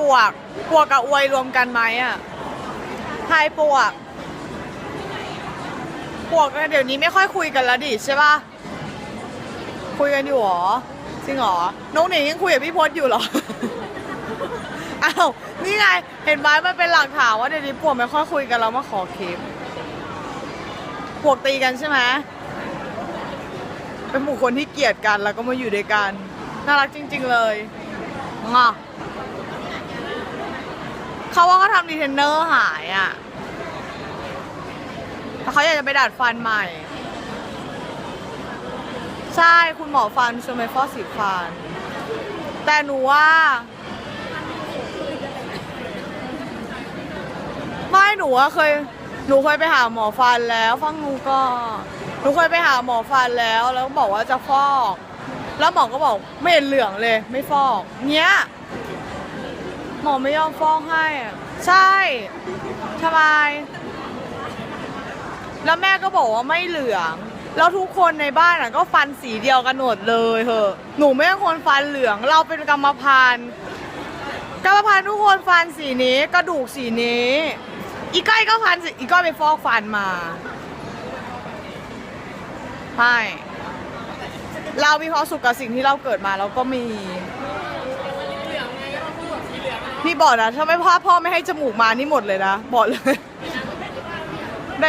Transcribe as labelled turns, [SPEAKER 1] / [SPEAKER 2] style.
[SPEAKER 1] ปวก ปวกกับอวยรวมกันไหมอะทายปวก ปวกเดี๋ยวนี้ไม่ค่อยคุยกันแล้วดิใช่ปะคุยกันอยู่หรอ จริงเหรอ น้องหนิงยังคุยกับพี่พศอยู่เหรอ อ้าว นี่ไง เห็นไหมมันเป็นหลักฐานว่าเดี๋ยวนี้ปวกไม่ค่อยคุยกันแล้วมาขอคลิปปวกตีกันใช่ไหมเป็นบุคคลที่เกลียดกันแล้วก็มาอยู่ด้วยกัน น่ารักจริง ๆ เลยงอ เขาว่าเขาทำดีเทนเนอร์หายอะแต่เขาอยากจะไปดัดฟันใหม่ ใช่คุณหมอฟันชวนไปฟอกสีฟัน แต่หนูว่า ไม่หนูอะเคย หนูเคยไปหาหมอฟันแล้วฟังหนูก็หนูเคยไปหาหมอฟันแล้ว แล้วบอกว่าจะฟอก แล้วหมอก็บอกไม่เห็นเหลืองเลย ไม่ฟอก เนี้ย หมอไม่ยอมฟอกให้อะใช่ทำไมแล้วแม่ก็บอกว่าไม่เหลือง แล้วทุกคนในบ้านอะก็ฟันสีเดียวกันหมดเลยเหอะ หนูไม่ใช่คนฟันเหลือง เราเป็นกรรมพันธุ์กรรมพันธุ์ทุกคนฟันสีนี้กระดูกสีนี้ อีก้อยก็ฟันสีอีก้อยไปฟอกฟันมาใช่เรามีความสุขกับสิ่งที่เราเกิดมาเราก็มี นี่บอกนะ ถ้าไม่พ่อพ่อไม่ให้จมูกมานี่หมดเลยนะ บอกเลย ใน